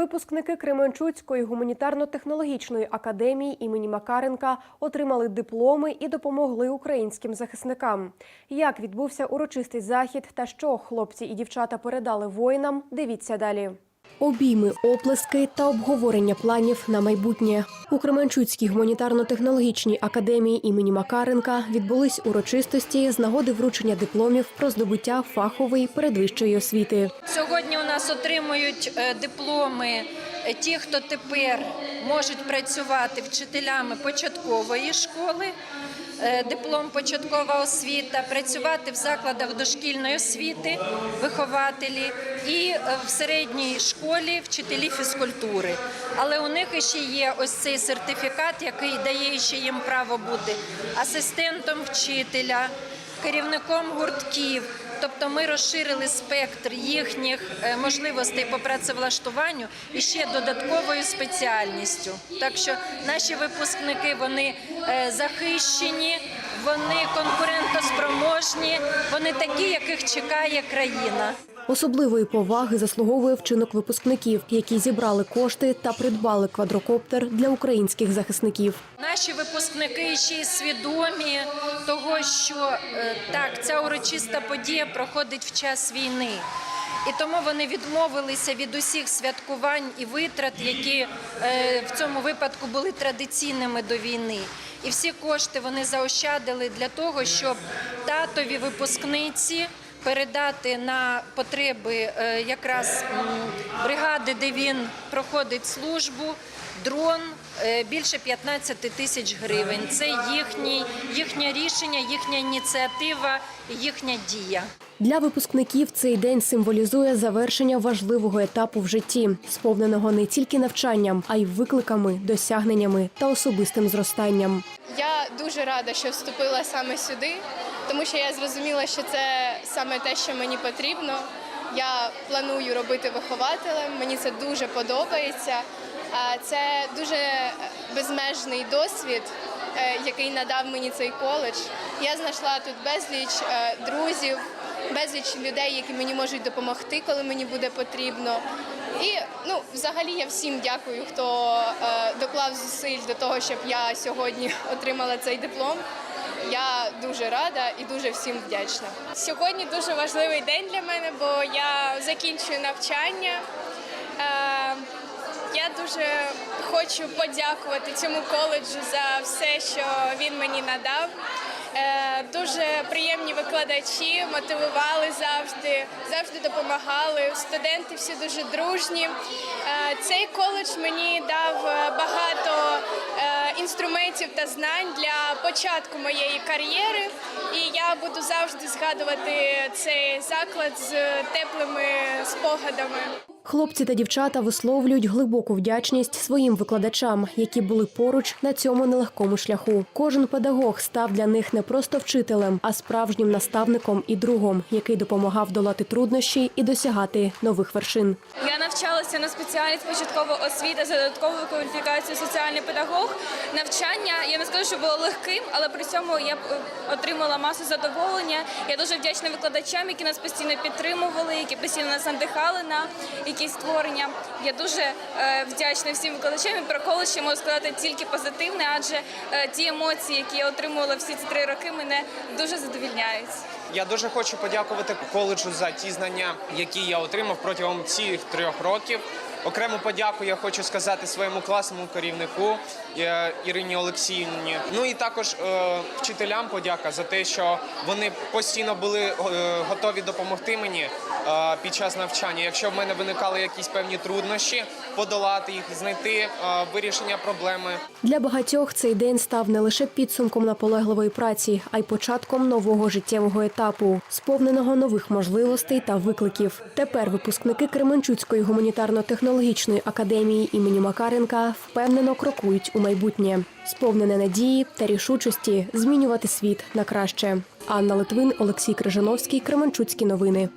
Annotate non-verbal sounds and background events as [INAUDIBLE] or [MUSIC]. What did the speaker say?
Випускники Кременчуцької гуманітарно-технологічної академії імені Макаренка отримали дипломи і допомогли українським захисникам. Як відбувся урочистий захід та що хлопці і дівчата передали воїнам, дивіться далі. Обійми, оплески та обговорення планів на майбутнє у Кременчуцькій гуманітарно-технологічній академії імені Макаренка відбулись урочистості з нагоди вручення дипломів про здобуття фахової передвищої освіти. Сьогодні у нас отримують е, дипломи е, ті, хто тепер можуть працювати вчителями початкової школи. Е, Диплом початкова освіта, працювати в закладах дошкільної освіти, вихователі і е, в середній школі вчителі фізкультури. Але у них ще є ось цей сертифікат, який дає ще їм право бути асистентом вчителя, керівником гуртків. Тобто ми розширили спектр їхніх е, можливостей по працевлаштуванню і ще додатковою спеціальністю. Так що наші випускники вони е, захищені, вони конкурентоспроможні, вони такі, яких чекає країна. Особливої поваги заслуговує вчинок випускників, які зібрали кошти та придбали квадрокоптер для українських захисників. Наші випускники ще й свідомі того, що е, так ця урочиста подія проходить в час війни. І тому вони відмовилися від усіх святкувань і витрат, які е, в цьому випадку були традиційними до війни. І всі кошти вони заощадили для того, щоб татові випускниці передати на потреби е, якраз бригади, де він проходить службу, дрон е, більше 15 тисяч гривень. Це їхній, їхнє рішення, їхня ініціатива, їхня дія. Для випускників цей день символізує завершення важливого етапу в житті, сповненого не тільки навчанням, а й викликами, досягненнями та особистим зростанням. Я дуже рада, що вступила саме сюди, тому що я зрозуміла, що це саме те, що мені потрібно. Я планую робити вихователем, мені це дуже подобається. Це дуже безмежний досвід, е, який надав мені цей коледж. Я знайшла тут безліч е, друзів, безліч людей, які мені можуть допомогти, коли мені буде потрібно. І ну, взагалі я всім дякую, хто е, доклав зусиль до того, щоб я сьогодні [LAUGHS] отримала цей диплом. Я дуже рада і дуже всім вдячна. Сьогодні дуже важливий день для мене, бо я закінчую навчання. Е, Я дуже хочу подякувати цьому коледжу за все, що він мені надав. Е, Дуже приємні викладачі, мотивували завжди, завжди допомагали. Студенти всі дуже дружні. Е, Цей коледж мені дав е, багато е, інструментів та знань для початку моєї кар'єри, і я буду завжди згадувати цей заклад з теплими спогадами. Хлопці та дівчата висловлюють глибоку вдячність своїм викладачам, які були поруч на цьому нелегкому шляху. Кожен педагог став для них не просто вчителем, а справжнім наставником і другом, який допомагав долати труднощі і досягати нових вершин. Я навчалася на спеціальність початкова освіта за додатковою кваліфікацією соціальний педагог. Навчання я не скажу, що було легким, але при цьому я е, отримала масу задоволення. Я дуже вдячна викладачам, які нас постійно підтримували, які постійно нас надихали на якісь створення. Я дуже е, вдячна всім викладачам і про коледж я можу сказати тільки позитивне, адже е, ті емоції, які я отримувала всі ці три роки, мене дуже задовільняють. Я дуже хочу подякувати коледжу за ті знання, які я отримав протягом цих трьох років. Окрему подяку я хочу сказати своєму класному керівнику е, Ірині Олексіївні. Ну і також е, вчителям подяка за те, що вони постійно були е, готові допомогти мені під час навчання. Якщо в мене виникали якісь певні труднощі, подолати їх, знайти вирішення проблеми. Для багатьох цей день став не лише підсумком наполегливої праці, а й початком нового життєвого етапу, сповненого нових можливостей та викликів. Тепер випускники Кременчуцької гуманітарно-технологічної академії імені Макаренка впевнено крокують у майбутнє, сповнене надії та рішучості змінювати світ на краще. Анна Литвин, Олексій Крижановський, Кременчуцькі новини.